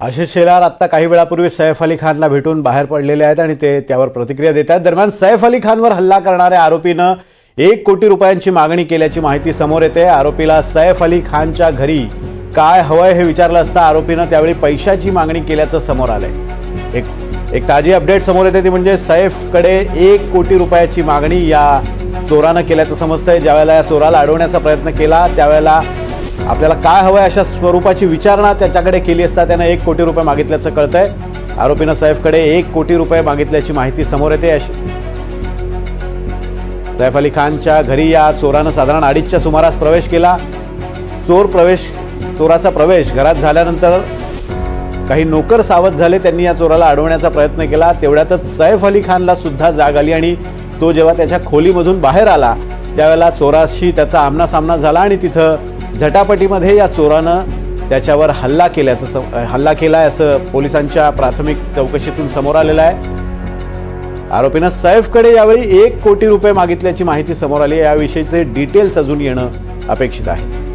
आशिष शेलार आत्ता काही वेळापूर्वी सैफ अली खानला भेटून बाहेर पडलेले आहेत आणि ते त्यावर प्रतिक्रिया देत आहेत. दरम्यान सैफ अली खानवर हल्ला करणाऱ्या आरोपीनं एक कोटी रुपयांची मागणी केल्याची माहिती समोर येते. आरोपीला सैफ अली खानच्या घरी काय हवंय हे विचारलं असता आरोपीनं त्यावेळी पैशाची मागणी केल्याचं समोर आलंय. एक एक ताजी अपडेट समोर येते ती म्हणजे सैफकडे एक कोटी रुपयाची मागणी या चोरानं केल्याचं समजतंय. ज्यावेळेला या चोराला अडवण्याचा प्रयत्न केला त्यावेळेला आपल्याला काय हवं आहे अशा स्वरूपाची विचारणा त्याच्याकडे केली असता त्यानं एक कोटी रुपये मागितल्याचं कळतंय. आरोपीनं सैफकडे एक कोटी रुपये मागितल्याची माहिती समोर येते. अशी सैफ अली खानच्या घरी या चोरानं साधारण अडीचच्या सुमारास प्रवेश केला. चोर प्रवेश चोराचा प्रवेश घरात झाल्यानंतर काही नोकर सावध झाले. त्यांनी या चोराला अडवण्याचा प्रयत्न केला. तेवढ्यातच सैफ अली खानला सुद्धा जाग आली आणि तो जेव्हा त्याच्या खोलीमधून बाहेर आला त्यावेळेला चोराशी त्याचा आमनासामना झाला आणि तिथं झटापटीमध्ये या चोरानं त्याच्यावर हल्ला केल्याचं सम- हल्ला केला असं पोलिसांच्या प्राथमिक चौकशीतून समोर आलेलं आहे. आरोपीनं सैफकडे यावेळी एक कोटी रुपये मागितल्याची माहिती समोर आली याविषयीचे डिटेल्स अजून येणं अपेक्षित आहे.